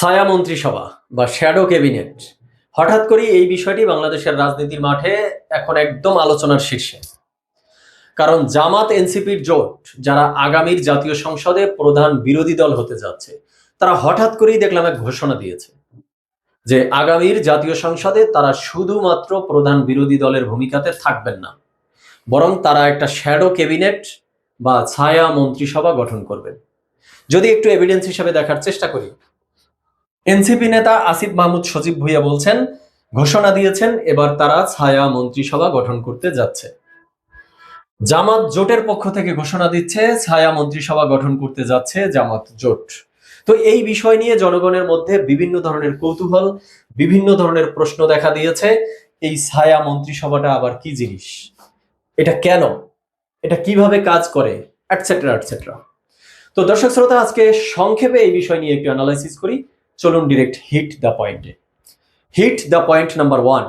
ছায়া মন্ত্রিসভা বা শ্যাডো ক্যাবিনেট। হঠাৎ করে এই বিষয়টি বাংলাদেশের রাজনীতির মাঠে এখন একদম আলোচনার শীর্ষে। কারণ জামাত এনসিপির জোট, যারা আগামীর জাতীয় সংসদে প্রধান বিরোধী দল হতে যাচ্ছে, তারা হঠাৎ করেই দেখলাম এক ঘোষণা দিয়েছে যে আগামীর জাতীয় সংসদে তারা শুধুমাত্র প্রধান বিরোধী দলের ভূমিকাতে থাকবেন না, বরং তারা একটা শ্যাডো ক্যাবিনেট বা ছায়া মন্ত্রিসভা গঠন করবেন। যদি একটু এভিডেন্স হিসাবে দেখার চেষ্টা করি এনসিপি নেতা আসিফ মাহমুদ সজীব ভুইয়া বলছেন, ঘোষণা দিয়েছেন, এবার তারা ছায়া মন্ত্রিসভা গঠন করতে যাচ্ছে। জামাত জোটের পক্ষ থেকে ঘোষণা দিচ্ছে, ছায়া মন্ত্রিসভা গঠন করতে যাচ্ছে জামাত জোট। তো এই বিষয় নিয়ে জনগণের মধ্যে বিভিন্ন ধরনের কৌতূহল, বিভিন্ন ধরনের প্রশ্ন দেখা দিয়েছে, এই ছায়া মন্ত্রিসভাটা আবার কি জিনিস? এটা কেন? এটা কীভাবে কাজ করে? অ্যাটসেট্রা অ্যাটসেট্রা তো দর্শক শ্রোতা, আজকে সংক্ষেপে এই বিষয় নিয়ে একটু অ্যানালাইসিস করি। চলুন ডিরেক্ট হিট দ্য পয়েন্টে hit the point number one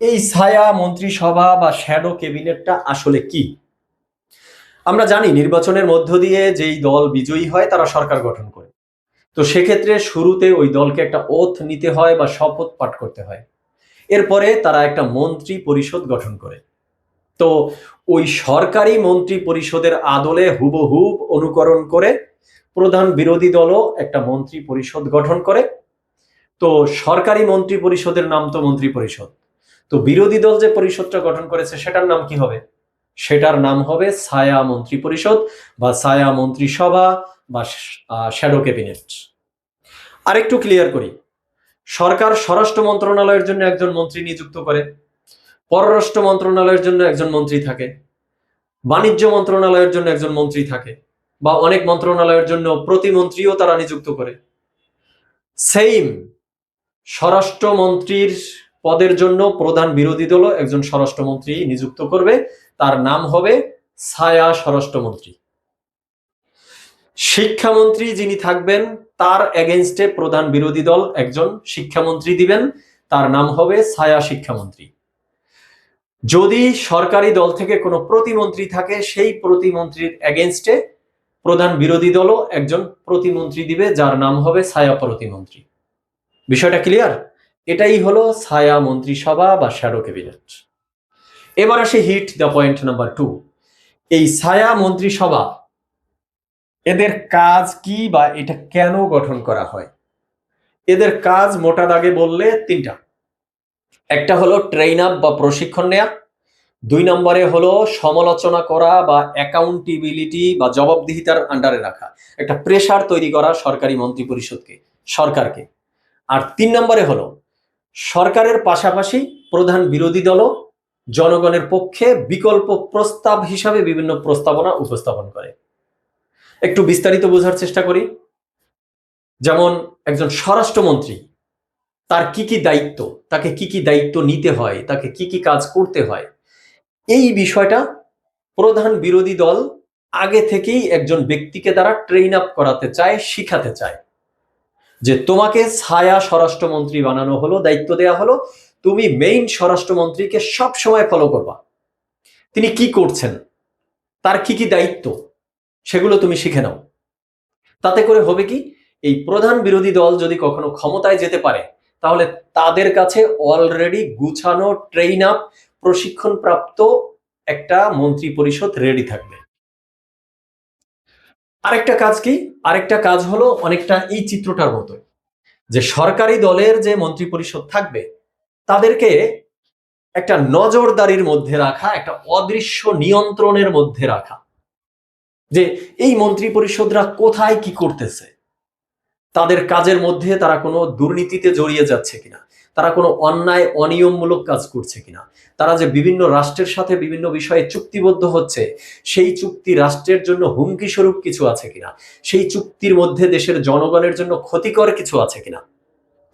এই ছায়া মন্ত্রিসভা বা শ্যাডো ক্যাবিনেটটা আসলে কি? আমরা জানি নির্বাচনের মধ্য দিয়ে যেই দল বিজয়ী হয়, তারা সরকার গঠন করে। তো সেক্ষেত্রে শুরুতে ওই দলকে একটা ওথ নিতে হয় বা শপথ পাঠ করতে হয়। এরপরে তারা একটা মন্ত্রী পরিষদ গঠন করে। তো ওই সরকারি মন্ত্রী পরিষদের আদলে হুবহুব অনুকরণ করে প্রধান বিরোধী দলও একটা মন্ত্রী পরিষদ গঠন করে। তো সরকারি মন্ত্রী পরিষদের নাম তো মন্ত্রী পরিষদ তো বিরোধী দল যে পরিষদটা গঠন করেছে, সেটার নাম কি হবে? সেটার নাম হবে ছায়া মন্ত্রী পরিষদ বা ছায়া মন্ত্রিসভা বা শ্যাডো ক্যাবিনেট। আরেকটু ক্লিয়ার করি। সরকার স্বরাষ্ট্র মন্ত্রণালয়ের জন্য একজন মন্ত্রী নিযুক্ত করে, পররাষ্ট্র মন্ত্রণালয়ের জন্য একজন মন্ত্রী থাকে, বাণিজ্য মন্ত্রণালয়ের জন্য একজন মন্ত্রী থাকে বা অনেক মন্ত্রণালয়ের জন্য প্রতিমন্ত্রীও তারা নিযুক্ত করে। সেইম স্বরাষ্ট্রমন্ত্রীর পদের জন্য প্রধান বিরোধী দলও একজন স্বরাষ্ট্রমন্ত্রী নিযুক্ত করবে। তার নাম হবে ছায়া স্বরাষ্ট্রমন্ত্রী। শিক্ষামন্ত্রী যিনি থাকবেন, তার এগেনস্টে প্রধান বিরোধী দল একজন শিক্ষামন্ত্রী দিবেন। তার নাম হবে ছায়া শিক্ষামন্ত্রী। যদি সরকারি দল থেকে কোনো প্রতিমন্ত্রী থাকে, সেই প্রতিমন্ত্রীর এগেনস্টে প্রধান বিরোধী দলও একজন প্রতিমন্ত্রী দিবে, যার নাম হবে ছায়া প্রতিমন্ত্রী। বিষয়টা ক্লিয়ার এটাই হলো ছায়া মন্ত্রিসভা বা শ্যাডো ক্যাবিনেট এবার আসে hit the point number two এই ছায়া মন্ত্রিসভা, এদের কাজ কি বা এটা কেন গঠন করা হয়? এদের কাজ মোটা দাগে বললে তিনটা। একটা হলো ট্রেন আপ বা প্রশিক্ষণ নেয়া দুই নম্বরে হলো সমালোচনা করা বা অ্যাকাউন্টেবিলিটি বা জবাবদিহিতার আন্ডারে রাখা। একটা প্রেসার তৈরি করা সরকারি মন্ত্রী পরিষদকে, সরকারকে। আর তিন নম্বরে হলো সরকারের পাশাপাশি প্রধান বিরোধী দলও জনগণের পক্ষে বিকল্প প্রস্তাব হিসাবে বিভিন্ন প্রস্তাবনা উপস্থাপন করে। একটু বিস্তারিত বোঝার চেষ্টা করি। যেমন একজন স্বরাষ্ট্রমন্ত্রী, তার কি কি দায়িত্ব, তাকে কি কি দায়িত্ব নিতে হয়, তাকে কি কি কাজ করতে হয় এই বিষয়টা প্রধান বিরোধী দল আগে থেকেই একজন ব্যক্তিকে দ্বারা ট্রেন আপ করাতে চায়, শিখাতে চায়। যে তোমাকে ছায়া স্বরাষ্ট্রমন্ত্রী বানানো হলো, দায়িত্ব দেয়া হলো, তুমি মেইন স্বরাষ্ট্রমন্ত্রীকে সব সময় ফলো করবা। তিনি কি করছেন? তার কি কি দায়িত্ব? সেগুলো তুমি শিখে নাও। তাতে করে হবে কি? এই প্রধান বিরোধী দল যদি কখনো ক্ষমতায় যেতে পারে, তাহলে তাদের কাছে অলরেডি গুছানো ট্রেন আপ প্রশিক্ষণ প্রাপ্ত একটা মন্ত্রী পরিষদ রেডি থাকবে। আরেকটা কাজ কি? আরেকটা কাজ হলো অনেকটা এই চিত্রটার মতো যে সরকারি দলের যে মন্ত্রী পরিষদ থাকবে, তাদেরকে একটা নজরদারির মধ্যে রাখা, একটা অদৃশ্য নিয়ন্ত্রণের মধ্যে রাখা। যে এই মন্ত্রী পরিষদরা কোথায় কি করতেছে? তাদের কাজের মধ্যে তারা কোনো দুর্নীতিতে জড়িয়ে যাচ্ছে কিনা? তারা কোনো অন্যায়, অনিয়মমূলক কাজ করছে কিনা? তারা যে বিভিন্ন রাষ্ট্রের সাথে বিভিন্ন বিষয়ে চুক্তিবদ্ধ হচ্ছে, সেই চুক্তি রাষ্ট্রের জন্য হুমকি স্বরূপ কিছু আছে কিনা? সেই চুক্তির মধ্যে দেশের জনগণের জন্য ক্ষতিকর কিছু আছে কিনা?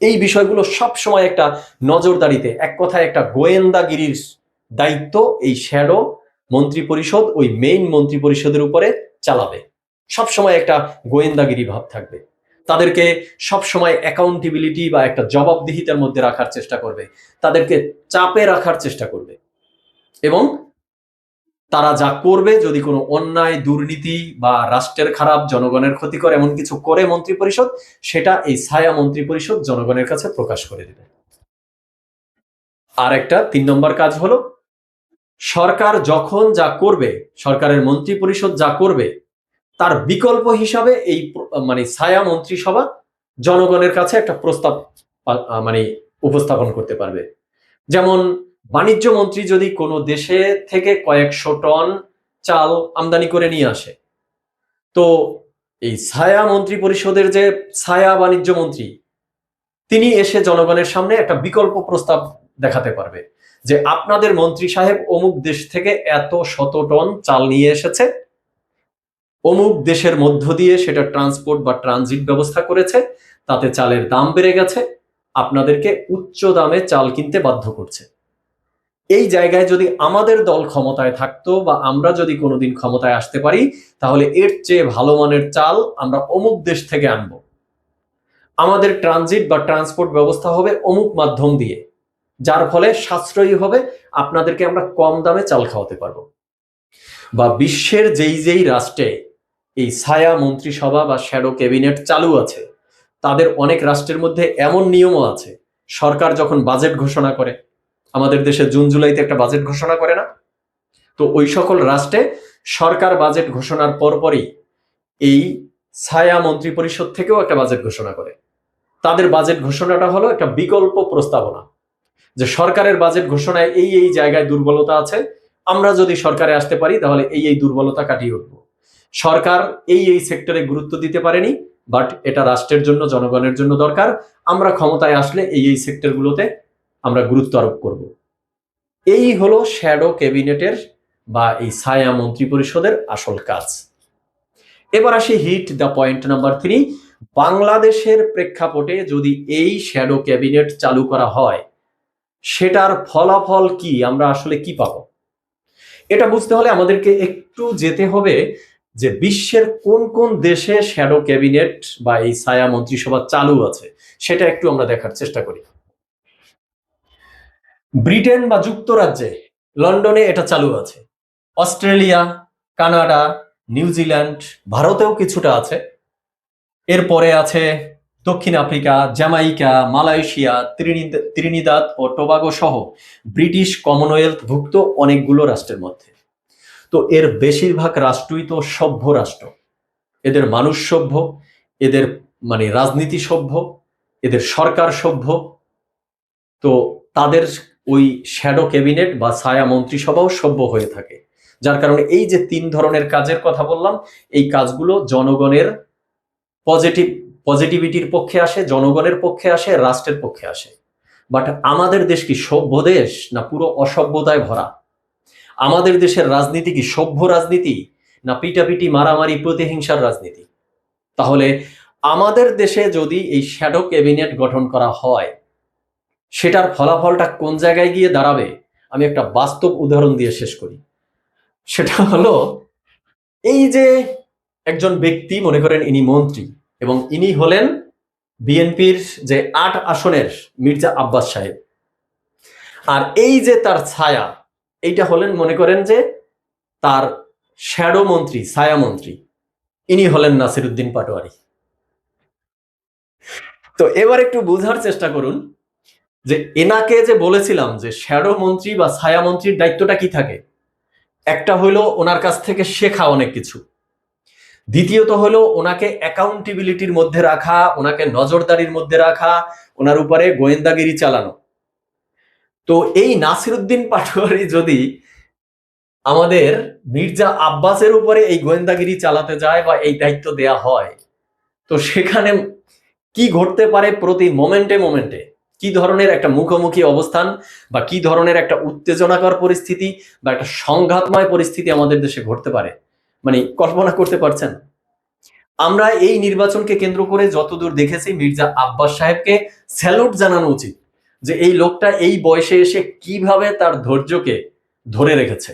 এই বিষয়গুলো সব সময় একটা নজরদারিতে, এক কথায় একটা গোয়েন্দাগিরির দায়িত্ব এই শ্যাডো মন্ত্রী পরিষদ ওই মেইন মন্ত্রী পরিষদের উপরে চালাবে। সব সময় একটা গোয়েন্দাগিরি ভাব থাকবে। তাদেরকে সব সময় অ্যাকাউন্টেবিলিটি বা একটা জবাবদিহিতার মধ্যে রাখার চেষ্টা করবে। তাদেরকে চাপে রাখার চেষ্টা করবে। এবং তারা যা করবে, যদি কোনো অন্যায়, দুর্নীতি বা রাষ্ট্রের খারাপ, জনগণের ক্ষতিকর এমন কিছু করে মন্ত্রী পরিষদ সেটা এই ছায়া মন্ত্রী পরিষদ জনগণের কাছে প্রকাশ করে দেবে। আর একটা তিন নম্বর কাজ হলো, সরকার যখন যা করবে, সরকারের মন্ত্রী পরিষদ যা করবে তার বিকল্প হিসাবে এই মানে ছায়া মন্ত্রিসভা জনগণের কাছে একটা প্রস্তাব মানে উপস্থাপন করতে পারবে। যেমন, বাণিজ্য মন্ত্রী যদি কোনো দেশে থেকে কয়েকশো টন চাল আমদানি করে নিয়ে আসে, তো এই ছায়া মন্ত্রী পরিষদের যে ছায়া বাণিজ্য মন্ত্রী, তিনি এসে জনগণের সামনে একটা বিকল্প প্রস্তাব দেখাতে পারবে যে আপনাদের মন্ত্রী সাহেব অমুক দেশ থেকে এত শত টন চাল নিয়ে এসেছে অমুক দেশের মধ্য দিয়ে সেটা ট্রান্সপোর্ট বা ট্রানজিট ব্যবস্থা করেছে, তাতে চালের দাম বেড়ে গেছে, আপনাদেরকে উচ্চ দামে চাল কিনতে বাধ্য করছে। এই জায়গায় যদি আমাদের দল ক্ষমতায় থাকতো বা আমরা যদি কোনোদিন ক্ষমতায় আসতে পারি, তাহলে এর চেয়ে ভালো মানের চাল আমরা অমুক দেশ থেকে আনব। আমাদের ট্রানজিট বা ট্রান্সপোর্ট ব্যবস্থা হবে অমুক মাধ্যম দিয়ে, যার ফলে সাশ্রয়ী হবে, আপনাদেরকে আমরা কম দামে চাল খাওয়াতে পারব। বা বিশ্বের যেই যেই রাষ্ট্রে এই ছায়া মন্ত্রিসভা বা শ্যাডো ক্যাবিনেট চালু আছে। তাদের অনেক রাষ্ট্রের মধ্যে এমন নিয়মও আছে। সরকার যখন বাজেট ঘোষণা করে, আমাদের দেশে জুন জুলাইতে একটা বাজেট ঘোষণা করে না? তো ওই সকল রাষ্ট্রে সরকার বাজেট ঘোষণার পরপরই এই ছায়া মন্ত্রী পরিষদ থেকেও একটা বাজেট ঘোষণা করে। তাদের বাজেট ঘোষণাটা হলো একটা বিকল্প প্রস্তাবনা যে সরকারের বাজেট ঘোষণায় এই এই জায়গায় দুর্বলতা আছে, আমরা যদি সরকারে আসতে পারি তাহলে এই এই দুর্বলতা কাটিয়ে উঠবো। সরকার এই এই সেক্টরে গুরুত্ব দিতে পারেনি বাট এটা রাষ্ট্রের জন্য, জনগণের জন্য দরকার। আমরা ক্ষমতায় আসলে এই এই সেক্টরগুলোতে আমরা গুরুত্ব আরোপ করব। এই হলো শ্যাডো ক্যাবিনেটের বা এই ছায়া মন্ত্রী পরিষদের আসল কাজ। এবার আসি hit the point number three বাংলাদেশের প্রেক্ষাপটে যদি এই শ্যাডো ক্যাবিনেট চালু করা হয়, সেটার ফলাফল কি? আমরা আসলে কি পাবো? এটা বুঝতে হলে আমাদেরকে একটু যেতে হবে যে বিশ্বের কোন কোন দেশে শ্যাডো ক্যাবিনেট বা এই ছায়া মন্ত্রিসভা চালু আছে, সেটা একটু আমরা দেখার চেষ্টা করি। ব্রিটেন বা যুক্তরাজ্যে লন্ডনে এটা চালু আছে। অস্ট্রেলিয়া, কানাডা নিউজিল্যান্ড ভারতেও কিছুটা আছে। এরপরে আছে দক্ষিণ Africa Jamaica Malaysia, Trinidad- Trinidad ও টোবাগো সহ ব্রিটিশ কমনওয়েলথভুক্ত অনেকগুলো রাষ্ট্রের মধ্যে। তো এর বেশিরভাগ রাষ্ট্রই তো সভ্য রাষ্ট্র। এদের মানুষ সভ্য, এদের মানে রাজনীতি সভ্য, এদের সরকার সভ্য। তো তাদের ওই শ্যাডো ক্যাবিনেট বা ছায়া মন্ত্রিসভাও সভ্য হয়ে থাকে। যার কারণে এই যে তিন ধরনের কাজের কথা বললাম, এই কাজগুলো জনগণের পজিটিভ পজিটিভিটির পক্ষে আসে, জনগণের পক্ষে আসে, রাষ্ট্রের পক্ষে আসে। বাট আমাদের দেশ কি সভ্য দেশ না পুরো অসভ্যতায় ভরা? আমাদের দেশের রাজনীতি কি সভ্য রাজনীতি না পিটাপিটি, মারামারি, প্রতিহিংসার রাজনীতি? তাহলে আমাদের দেশে যদি এই শ্যাডো ক্যাবিনেট গঠন করা হয়, সেটার ফলাফলটা কোন জায়গায় গিয়ে দাঁড়াবে? আমি একটা বাস্তব উদাহরণ দিয়ে শেষ করি। সেটা হলো, এই যে একজন ব্যক্তি, মনে করেন ইনি মন্ত্রী এবং ইনি হলেন বিএনপির যে আট আসনের মির্জা আব্বাস সাহেব। আর এই যে তার ছায়া এইটা হলেন, মনে করেন যে তার শ্যাডো মন্ত্রী, ছায়া মন্ত্রী। ইনি হলেন নাসিরুদ্দিন পাটোয়ারি। তো এবার একটু বোঝার চেষ্টা করুন যে এনাকে যে বলেছিলাম যে শ্যাডো মন্ত্রী বা ছায়া মন্ত্রীর দায়িত্বটা কি থাকে, একটা হলো ওনার কাছ থেকে শেখা অনেক কিছু। দ্বিতীয়ত হলো ওনাকে অ্যাকাউন্টেবিলিটির মধ্যে রাখা, ওনাকে নজরদারির মধ্যে রাখা, ওনার উপরে গোয়েন্দাগিরি চালানো। তো এই নাসিরুদ্দিন পাটোয়ারি যদি আমাদের মির্জা আব্বাসের উপরে এই গোয়েন্দাগিরি চালাতে যায় বা এই দায়িত্ব দেয়া হয়, তো সেখানে কি ঘটতে পারে প্রতি মোমেন্টে মোমেন্টে? কি ধরনের একটা মুখোমুখি অবস্থান বা কি ধরনের একটা উত্তেজনাকর পরিস্থিতি বা একটা সংঘাতময় পরিস্থিতি আমাদের দেশে ঘটতে পারে? মানে কল্পনা করতে পারছেন? আমরা এই নির্বাচনকে কেন্দ্র করে যতদূর দেখেছি মির্জা আব্বাস সাহেবকে স্যালুট জানানো উচিত। যে এই লোকটা এই বয়সে এসে কীভাবে তার ধৈর্যকে ধরে রেখেছে?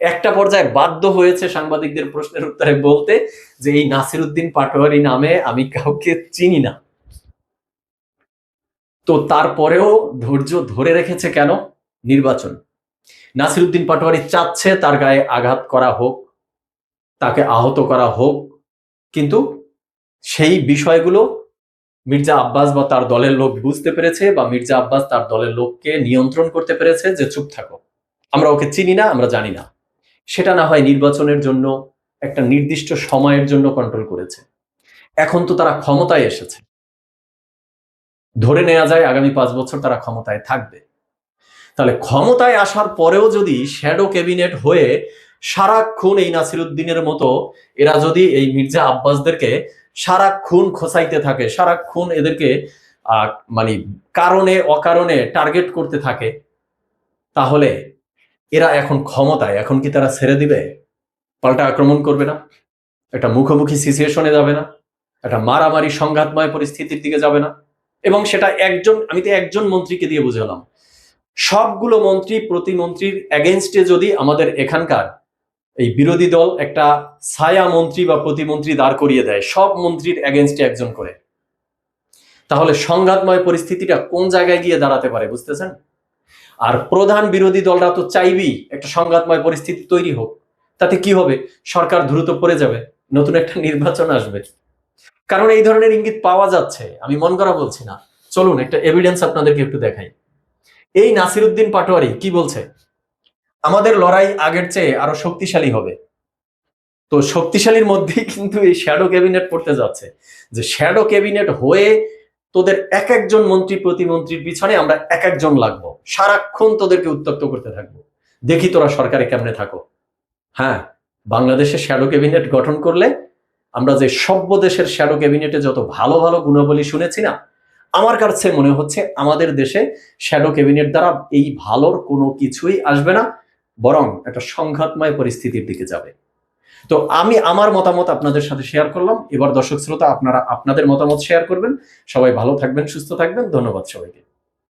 একটা পর্যায়ে বাধ্য হয়েছে সাংবাদিকদের প্রশ্নের উত্তরে বলতে যে এই নাসিরুদ্দিন পাটোয়ারি নামে আমি কাউকে চিনি না। তো তারপরেও ধৈর্য ধরে রেখেছে কেন? নির্বাচন। নাসিরুদ্দিন পাটোয়ারি চাচ্ছে তার গায়ে আঘাত করা হোক, তাকে আহত করা হোক, কিন্তু সেই বিষয়গুলো মির্জা আব্বাস বা তার দলের লোক বুঝতে পেরেছে বা মির্জা আব্বাস তার দলের লোককে নিয়ন্ত্রণ করতে পেরেছে যে চুপ থাকো। আমরা ওকে চিনি না, আমরা জানি না। সেটা না হয় নির্বাচনের জন্য একটা নির্দিষ্ট সময়ের জন্য কন্ট্রোল করেছে। এখন তো তারা ক্ষমতায় এসেছে। ধরে নেওয়া যায় আগামী পাঁচ বছর তারা ক্ষমতায় থাকবে। তাহলে ক্ষমতায় আসার পরেও যদি শ্যাডো ক্যাবিনেট হয়ে সারাক্ষণ এই নাসিরুদ্দিনের মতো এরা যদি এই মির্জা আব্বাসদেরকে সারাক্ষণ খোসাইতে থাকে, সারাক্ষণ এদেরকে মানে কারণে, অকারণে টার্গেট করতে থাকে, তাহলে এরা এখন ক্ষমতায়, এখন কি তারা ছেড়ে দিবে? পাল্টা আক্রমণ করবে না, একটা মুখোমুখি সিচুয়েশনে যাবে না, একটা মারামারি সংঘাতময় পরিস্থিতির দিকে যাবে না, এবং সেটা একজন, আমি তো একজন মন্ত্রীকে দিয়ে বুঝালাম, সবগুলো মন্ত্রী, প্রতিমন্ত্রীর এগেনস্টে যদি আমাদের এখানকার এই বিরোধী দল একটা ছায়া মন্ত্রী বা প্রতিমন্ত্রী দাঁড় করিয়ে দেয়, সব মন্ত্রীর এগেনস্টে একজন করে। তাহলে সংঘাতময় পরিস্থিতিটা কোন জায়গায় গিয়ে দাঁড়াতে পারে বুঝতেছেন? আর প্রধান বিরোধী দলরা তো চাইবেই একটা সংঘাতময় পরিস্থিতি তৈরি হোক। তাতে কি হবে? সরকার দ্রুত পড়ে যাবে, নতুন একটা নির্বাচন আসবে। কারণ এই ধরনের ইঙ্গিত পাওয়া যাচ্ছে, আমি মন করা বলছি না। চলুন, একটা এভিডেন্স আপনাদেরকে একটু দেখাই। এই নাসিরুদ্দিন পাটোয়ারি কি বলছে? আমাদের লড়াই আগের চেয়ে আরও শক্তিশালী হবে। তো শক্তিশালীর মধ্যেই কিন্তু এই শ্যাডো ক্যাবিনেট পড়তে যাচ্ছে। যে শ্যাডো ক্যাবিনেট হয়ে তোদের এক একজন মন্ত্রী, প্রতিমন্ত্রীর পিছনে আমরা এক একজন লাগবো। সারাক্ষণ তোদেরকে উত্তক্ত করতে থাকব। দেখি তোরা সরকারে কেমনে থাকো। হ্যাঁ বাংলাদেশে শ্যাডো ক্যাবিনেট গঠন করলে আমরা যে সভ্য দেশের শ্যাডো ক্যাবিনেটে যত ভালো ভালো গুণাবলী শুনেছি না, আমার কাছে মনে হচ্ছে আমাদের দেশে শ্যাডো ক্যাবিনেট দ্বারা এই ভালোর কোনো কিছুই আসবে না। বরং একটা সংঘাতময় পরিস্থিতির দিকে যাবে। তো আমি আমার মতামত আপনাদের সাথে শেয়ার করলাম। এবার দর্শক শ্রোতা, আপনারা আপনাদের মতামত শেয়ার করবেন। সবাই ভালো থাকবেন, সুস্থ থাকবেন। ধন্যবাদ সবাইকে।